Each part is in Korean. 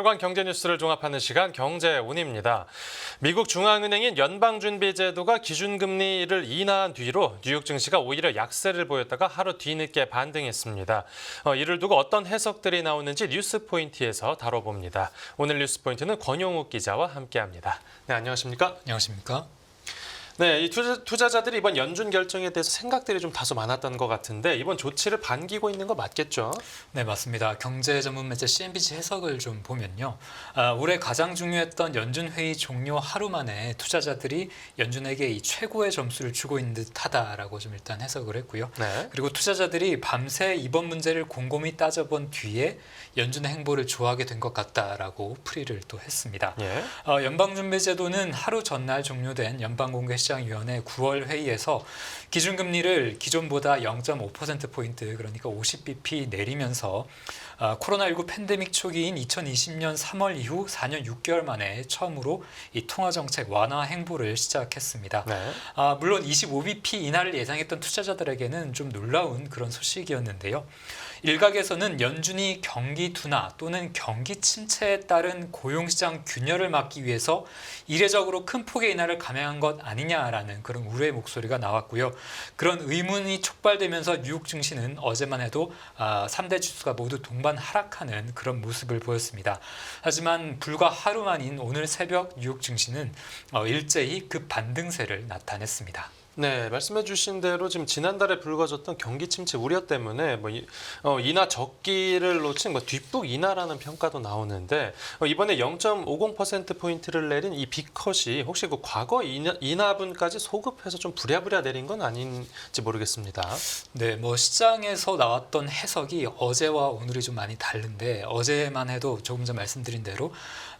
하루간 경제 뉴스를 종합하는 시간 경제운입니다. 미국 중앙은행인 연방준비제도가 기준금리를 인하한 뒤로 뉴욕 증시가 오히려 약세를 보였다가 하루 뒤늦게 반등했습니다. 어, 이를 두고 어떤 해석들이 나오는지 뉴스 포인트에서 다뤄봅니다. 오늘 뉴스 포인트는 권용욱 기자와 함께합니다. 네, 안녕하십니까? 안녕하십니까? 네, 이 투자, 투자 자들이 이번 연준 결정에 대해서 생각들이 좀 다소 많았던 것 같은데 이번 조치를 반기고 있는 거 맞겠죠? 네, 맞습니다. 경제 전문 매체 CNBC 해석을 좀 보면요. 아, 올해 가장 중요했던 연준 회의 종료 하루 만에 투자자들이 연준에게 이 최고의 점수를 주고 있는 듯하다라고 좀 일단 해석을 했고요. 네. 그리고 투자자들이 밤새 이번 문제를 곰곰이 따져본 뒤에 연준의 행보를 좋아하게 된 것 같다라고 풀이를 또 했습니다. 예. 어, 연방준비제도는 하루 전날 종료된 연방공개 시 장위원회 9월 회의에서 기준금리를 기존보다 0.5%포인트 그러니까 50bp 내리면서 아, 코로나19 팬데믹 초기인 2020년 3월 이후 4년 6개월 만에 처음으로 이 통화정책 완화 행보를 시작했습니다. 네. 아, 물론 25bp 인하를 예상했던 투자자들에게는 좀 놀라운 그런 소식이었는데요. 일각에서는 연준이 경기 둔화 또는 경기 침체에 따른 고용시장 균열을 막기 위해서 이례적으로 큰 폭의 인하를 감행한 것 아니냐라는 그런 우려의 목소리가 나왔고요. 그런 의문이 촉발되면서 뉴욕 증시는 어제만 해도 아, 3대 지수가 모두 동반 하락하는 그런 모습을 보였습니다. 하지만 불과 하루 만인 오늘 새벽 뉴욕 증시는 어, 일제히 급 반등세를 나타냈습니다. 네, 말씀해 주신 대로 지금 지난달에 불거졌던 경기 침체 우려 때문에 뭐 이, 어, 인하 적기를 놓친 뭐 뒷북 인하라는 평가도 나오는데 어, 이번에 0.50% 포인트를 내린 이 빅컷이 혹시 그 과거 인하, 인하 분까지 소급해서 좀 부랴부랴 내린 건 아닌지 모르겠습니다. 네, 뭐 시장에서 나왔던 해석이 어제와 오늘이 좀 많이 다른데 어제만 해도 조금 전 말씀드린 대로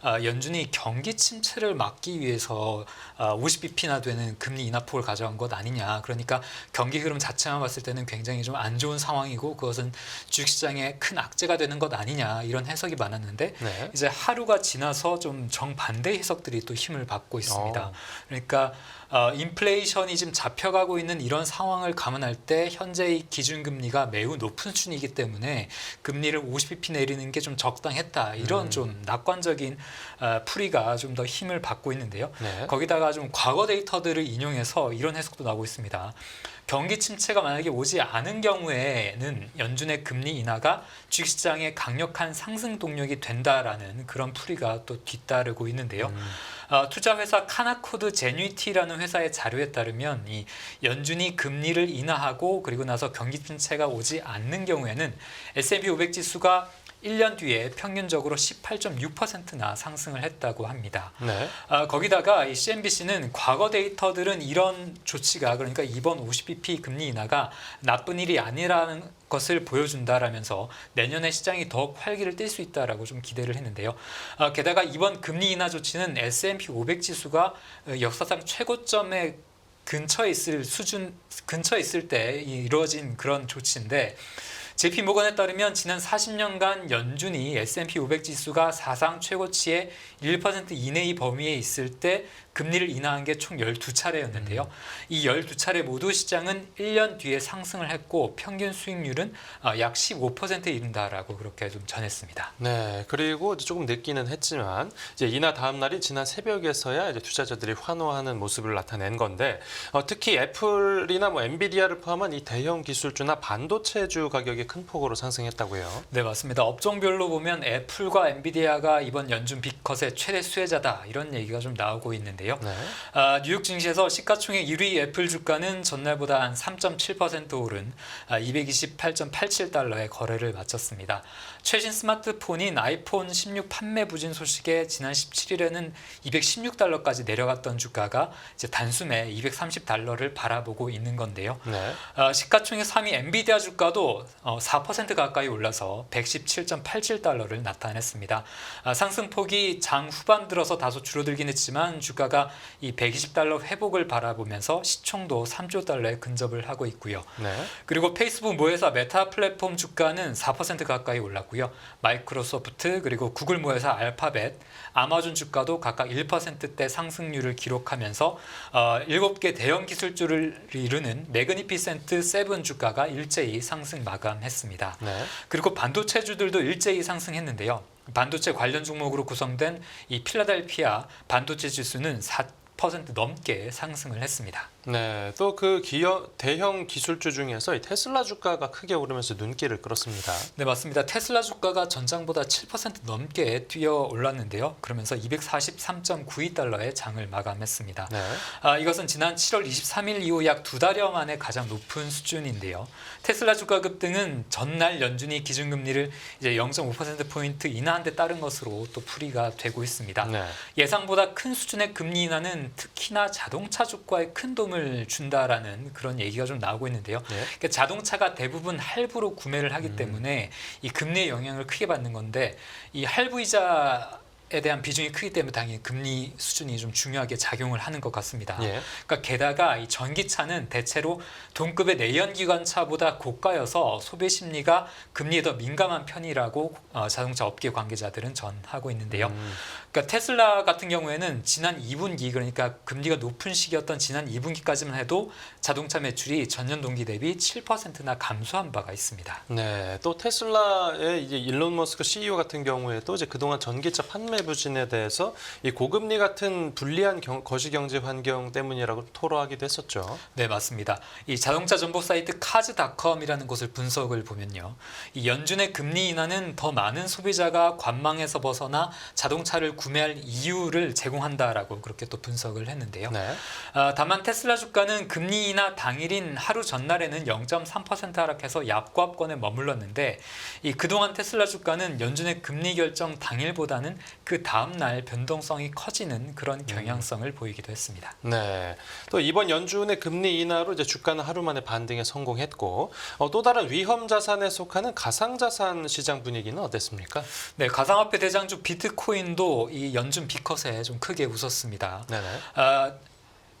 아, 연준이 경기 침체를 막기 위해서 아, 50bp나 되는 금리 인하폭을 가져간 것 아니냐. 그러니까 경기 흐름 자체만 봤을 때는 굉장히 좀 안 좋은 상황이고 그것은 주식시장에 큰 악재가 되는 것 아니냐 이런 해석이 많았는데 네. 이제 하루가 지나서 좀 정반대 해석들이 또 힘을 받고 있습니다. 어. 그러니까 어, 인플레이션이 지금 잡혀가고 있는 이런 상황을 감안할 때 현재의 기준금리가 매우 높은 수준이기 때문에 금리를 50bp 내리는 게 좀 적당했다 이런 음. 좀 낙관적인 어, 풀이가 좀 더 힘을 받고 있는데요. 네. 거기다가 좀 과거 데이터들을 인용해서 이런 해석도 나오고 있습니다. 경기 침체가 만약에 오지 않은 경우에는 연준의 금리 인하가 주식시장의 강력한 상승 동력이 된다라는 그런 풀이가 또 뒤따르고 있는데요. 음, 어, 투자 회사 카나코드 제뉴이티라는 회사의 자료에 따르면 이 연준이 금리를 인하하고 그리고 나서 경기 침체가 오지 않는 경우에는 S&P 500 지수가 1년 뒤에 평균적으로 18.6%나 상승을 했다고 합니다. 네. 아, 거기다가 이 CNBC는 과거 데이터들은 이런 조치가 그러니까 이번 50bp 금리 인하가 나쁜 일이 아니라는 것을 보여준다라면서 내년에 시장이 더욱 활기를 띨 수 있다라고 좀 기대를 했는데요. 아, 게다가 이번 금리 인하 조치는 S&P 500 지수가 어, 역사상 최고점에 근처에 있을 수준 근처에 있을 때 이루어진 그런 조치인데 JP 모건에 따르면 지난 40년간 연준이 S&P 500 지수가 사상 최고치의 1% 이내의 범위에 있을 때 금리를 인하한 게 총 12차례였는데요. 이 12차례 모두 시장은 1년 뒤에 상승을 했고 평균 수익률은 아, 약 15%에 이른다라고 그렇게 좀 전했습니다. 네, 그리고 조금 늦기는 했지만 이제 인하 다음 날인 지난 새벽에서야 이제 투자자들이 환호하는 모습을 나타낸 건데 어, 특히 애플이나 뭐 엔비디아를 포함한 이 대형 기술주나 반도체주 가격이 큰 폭으로 상승했다고요. 네, 맞습니다. 업종별로 보면 애플과 엔비디아가 이번 연준 빅컷 의 최대 수혜자다 이런 얘기가 좀 나오고 있는데요. 네. 아, 뉴욕 증시에서 시가총액 1위 애플 주가는 전날보다 한 3.7% 오른 아, 228.87달러의 거래를 마쳤습니다. 최신 스마트폰인 아이폰 16 판매 부진 소식에 지난 17일에는 216달러까지 내려갔던 주가가 이제 단숨에 230달러를 바라보고 있는 건데요. 네. 아, 시가총액 3위 엔비디아 주가도 어, 4% 가까이 올라서 117.87달러를 나타냈습니다. 아, 상승폭이 장 후반 들어서 다소 줄어들긴 했지만 주가가 이 120달러 회복을 바라보면서 시총도 3조 달러에 근접을 하고 있고요. 네. 그리고 페이스북 모회사 메타 플랫폼 주가는 4% 가까이 올랐고 요. 마이크로소프트 그리고 구글 모회사 알파벳, 아마존 주가도 각각 1%대 상승률을 기록하면서 어, 7개 대형 기술주를 이루는 매그니피센트 세븐 주가가 일제히 상승 마감했습니다. 네. 그리고 반도체주들도 일제히 상승했는데요. 반도체 관련 종목으로 구성된 이 필라델피아 반도체 지수는 4% 넘게 상승을 했습니다. 네, 또 그 대형 기술주 중에서 이 테슬라 주가가 크게 오르면서 눈길을 끌었습니다. 네, 맞습니다. 테슬라 주가가 전장보다 7% 넘게 뛰어 올랐는데요. 그러면서 243.92달러의 장을 마감했습니다. 네. 아, 이것은 지난 7월 23일 이후 약 두 달여 만에 가장 높은 수준인데요. 테슬라 주가 급등은 전날 연준이 기준금리를 이제 0.5% 포인트 인하한 데 따른 것으로 또 풀이가 되고 있습니다. 네. 예상보다 큰 수준의 금리 인하는 특히나 자동차 주가에 큰 도움 을 준다라는 그런 얘기가 좀 나오고 있는데요. 네. 그러니까 자동차가 대부분 할부로 구매를 하기 때문에 이 금리의 영향을 크게 받는 건데 이 할부 이자 에 대한 비중이 크기 때문에 당연히 금리 수준이 좀 중요하게 작용을 하는 것 같습니다. 예. 그러니까 게다가 이 전기차는 대체로 동급의 내연기관차보다 고가여서 소비 심리가 금리에 더 민감한 편이라고 어, 자동차 업계 관계자들은 전하고 있는데요. 음, 그러니까 테슬라 같은 경우에는 지난 2분기 그러니까 금리가 높은 시기였던 지난 2분기까지만 해도 자동차 매출이 전년 동기 대비 7%나 감소한 바가 있습니다. 네, 또 테슬라의 이제 일론 머스크 CEO 같은 경우에도 이제 그동안 전기차 판매 부진에 대해서 이 고금리 같은 불리한 경, 거시 경제 환경 때문이라고 토로하기도 했었죠. 네, 맞습니다. 이 자동차 정보 사이트 카즈닷컴이라는 곳을 분석을 보면요. 이 연준의 금리 인하는 더 많은 소비자가 관망에서 벗어나 자동차를 구매할 이유를 제공한다라고 그렇게 또 분석을 했는데요. 네. 아, 다만 테슬라 주가는 금리 인하 당일인 하루 전날에는 0.3% 하락해서 약과업권에 머물렀는데 이 그동안 테슬라 주가는 연준의 금리 결정 당일보다는 그 다음 날 변동성이 커지는 그런 경향성을 보이기도 했습니다. 네. 또 이번 연준의 금리 인하로 이제 주가는 하루 만에 반등에 성공했고 어, 또 다른 위험 자산에 속하는 가상 자산 시장 분위기는 어땠습니까? 네, 가상화폐 대장주 비트코인도 이 연준 비컷에 좀 크게 웃었습니다. 네네. 아,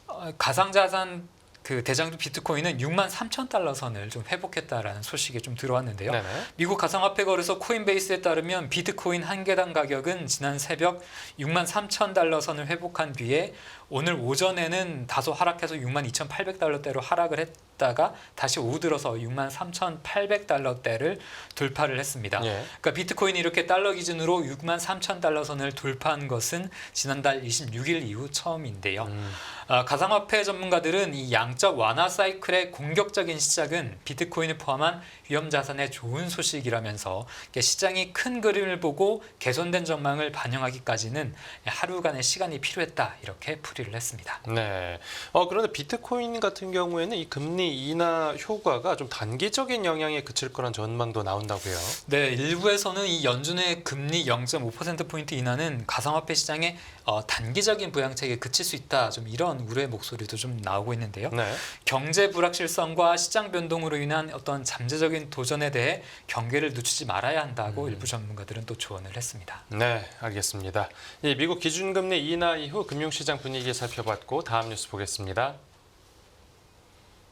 어, 가상자산 그 대장주 비트코인은 6만 3천 달러 선을 좀 회복했다라는 소식이 좀 들어왔는데요. 네네. 미국 가상화폐 거래소 코인베이스에 따르면 비트코인 한 개당 가격은 지난 새벽 6만 3천 달러 선을 회복한 뒤에 오늘 오전에는 다소 하락해서 6만 2,800달러대로 하락을 했 다가 다시 오후 들어서 6만 3,800달러대를 돌파를 했습니다. 예. 그러니까 비트코인이 이렇게 달러 기준으로 6만 3천 달러 선을 돌파한 것은 지난달 26일 이후 처음인데요. 음, 아, 가상화폐 전문가들은 이 양적 완화 사이클의 공격적인 시작은 비트코인을 포함한 위험 자산의 좋은 소식이라면서 시장이 큰 그림을 보고 개선된 전망을 반영하기까지는 하루간의 시간이 필요했다 이렇게 풀이를 했습니다. 네. 어, 그런데 비트코인 같은 경우에는 이 금리 인하 효과가 좀 단기적인 영향에 그칠 거란 전망도 나온다고요. 네, 일부에서는 이 연준의 금리 0.5% 포인트 인하는 가상화폐 시장의 어, 단기적인 부양책에 그칠 수 있다. 좀 이런 우려의 목소리도 좀 나오고 있는데요. 네. 경제 불확실성과 시장 변동으로 인한 어떤 잠재적인 도전에 대해 경계를 늦추지 말아야 한다고 일부 전문가들은 또 조언을 했습니다. 네, 알겠습니다. 이 미국 기준금리 인하 이후 금융시장 분위기 살펴봤고 다음 뉴스 보겠습니다.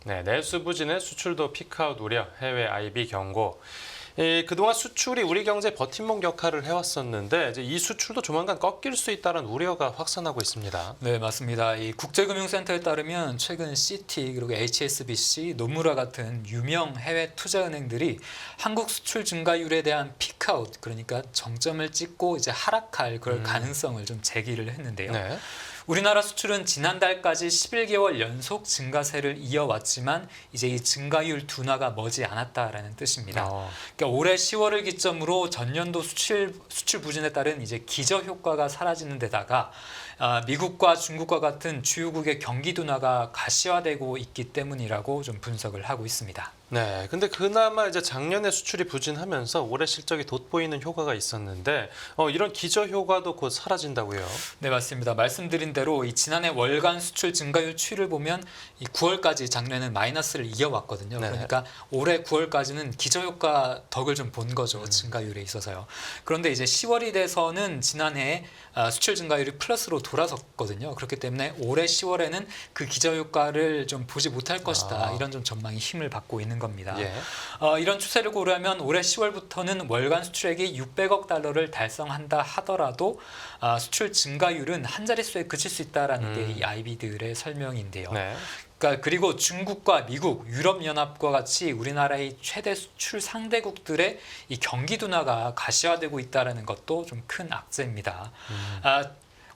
네, 내수 부진의 수출도 피크아웃 우려, 해외 IB 경고. 이, 그동안 수출이 우리 경제 버팀목 역할을 해왔었는데 이제 이 수출도 조만간 꺾일 수 있다는 우려가 확산하고 있습니다. 네, 맞습니다. 이 국제금융센터에 따르면 최근 CT 그리고 HSBC, 노무라 같은 유명 해외 투자은행들이 한국 수출 증가율에 대한 피크아웃 그러니까 정점을 찍고 이제 하락할 그럴 음. 가능성을 좀 제기를 했는데요. 네. 우리나라 수출은 지난달까지 11개월 연속 증가세를 이어왔지만 이제 이 증가율 둔화가 머지 않았다라는 뜻입니다. 어, 그러니까 올해 10월을 기점으로 전년도 수출 수출 부진에 따른 이제 기저 효과가 사라지는 데다가 아, 미국과 중국과 같은 주요국의 경기 둔화가 가시화되고 있기 때문이라고 좀 분석을 하고 있습니다. 네, 근데 그나마 이제 작년에 수출이 부진하면서 올해 실적이 돋보이는 효과가 있었는데 어, 이런 기저 효과도 곧 사라진다고요. 네 맞습니다. 말씀드린 대로 이 지난해 월간 수출 증가율 추이를 보면 이 9월까지 작년에는 마이너스를 이어왔거든요. 네네. 그러니까 올해 9월까지는 기저 효과 덕을 좀 본 거죠 음. 증가율에 있어서요. 그런데 이제 10월이 돼서는 지난해 아, 수출 증가율이 플러스로 돌아섰거든요. 그렇기 때문에 올해 10월에는 그 기저 효과를 좀 보지 못할 것이다 아. 이런 좀 전망이 힘을 받고 있는 겁니다. 예. 어, 이런 추세를 고려하면 올해 10월부터는 월간 수출액이 600억 달러를 달성한다 하더라도 아, 수출 증가율은 한 자릿수에 그칠 수 있다라는 음. 게이 아이비들의 설명인데요. 네. 그러니까 그리고 중국과 미국, 유럽 연합과 같이 우리나라의 최대 수출 상대국들의 이 경기 둔화가 가시화되고 있다는 것도 좀 큰 악재입니다. 아,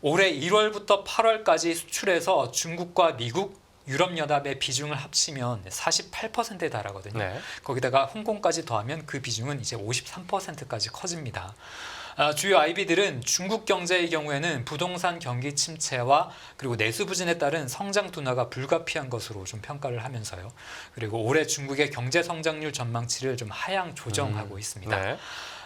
올해 1월부터 8월까지 수출에서 중국과 미국, 유럽 연합의 비중을 합치면 48%에 달하거든요. 네. 거기다가 홍콩까지 더하면 그 비중은 이제 53%까지 커집니다. 아, 주요 IB들은 중국 경제의 경우에는 부동산 경기 침체와 그리고 내수 부진에 따른 성장 둔화가 불가피한 것으로 좀 평가를 하면서요. 그리고 올해 중국의 경제 성장률 전망치를 좀 하향 조정하고 있습니다. 네.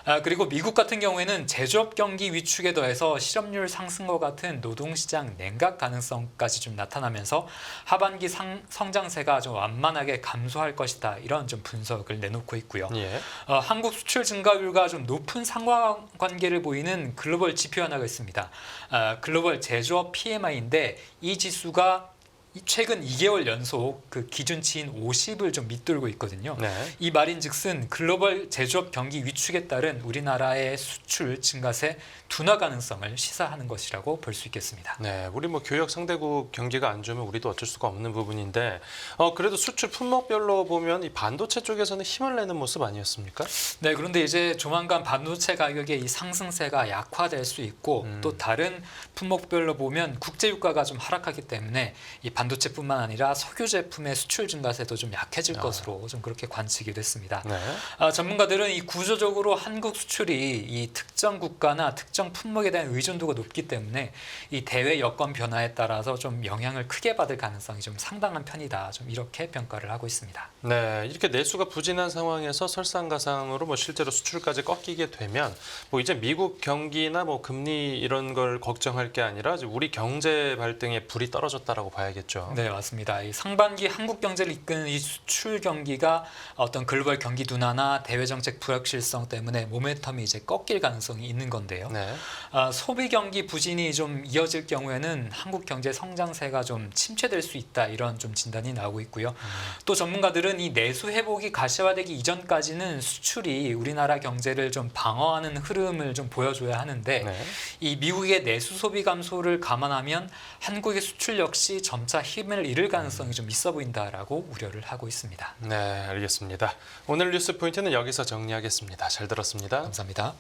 아, 그리고 미국 같은 경우에는 제조업 경기 위축에 더해서 실업률 상승과 같은 노동시장 냉각 가능성까지 좀 나타나면서 하반기 상, 성장세가 좀 완만하게 감소할 것이다 이런 좀 분석을 내놓고 있고요. 예. 어, 한국 수출 증가율과 좀 높은 상관관계를 보이는 글로벌 지표 하나가 있습니다. 아, 글로벌 제조업 PMI인데 이 지수가 이- 최근 2개월 연속 그 기준치인 50을 좀 밑돌고 있거든요. 네. 이 말인즉슨 글로벌 제조업 경기 위축에 따른 우리나라의 수출 증가세 둔화 가능성을 시사하는 것이라고 볼 수 있겠습니다. 네, 우리 뭐 교역 상대국 경기가 안 좋으면 우리도 어쩔 수가 없는 부분인데, 어 그래도 수출 품목별로 보면 이 반도체 쪽에서는 힘을 내는 모습 아니었습니까? 네, 그런데 이제 조만간 반도체 가격의 이 상승세가 약화될 수 있고 음. 또 다른 품목별로 보면 국제 유가가 좀 하락하기 때문에 이 반 도체뿐만 아니라 석유 제품의 수출 증가세도 좀 약해질 아. 것으로 좀 그렇게 관측이 됐습니다. 네. 아, 전문가들은 이 구조적으로 한국 수출이 이 특정 국가나 특정 품목에 대한 의존도가 높기 때문에 이 대외 여건 변화에 따라서 좀 영향을 크게 받을 가능성이 좀 상당한 편이다. 좀 이렇게 평가를 하고 있습니다. 네, 이렇게 내수가 부진한 상황에서 설상가상으로 뭐 실제로 수출까지 꺾이게 되면 뭐 이제 미국 경기나 뭐 금리 이런 걸 걱정할 게 아니라 우리 경제 발등에 불이 떨어졌다라고 봐야겠죠. 네, 맞습니다. 이 상반기 한국 경제를 이끄는 이 수출 경기가 어떤 글로벌 경기 둔화나 대외 정책 불확실성 때문에 모멘텀이 이제 꺾일 가능성이 있는 건데요. 네. 아, 소비 경기 부진이 좀 이어질 경우에는 한국 경제 성장세가 좀 침체될 수 있다 이런 좀 진단이 나오고 있고요. 또 전문가들은 이 내수 회복이 가시화되기 이전까지는 수출이 우리나라 경제를 좀 방어하는 흐름을 좀 보여줘야 하는데 네. 이 미국의 내수 소비 감소를 감안하면 한국의 수출 역시 점차 힘을 잃을 가능성이 좀 있어 보인다라고 우려를 하고 있습니다. 네, 알겠습니다. 오늘 뉴스 포인트는 여기서 정리하겠습니다. 잘 들었습니다. 감사합니다.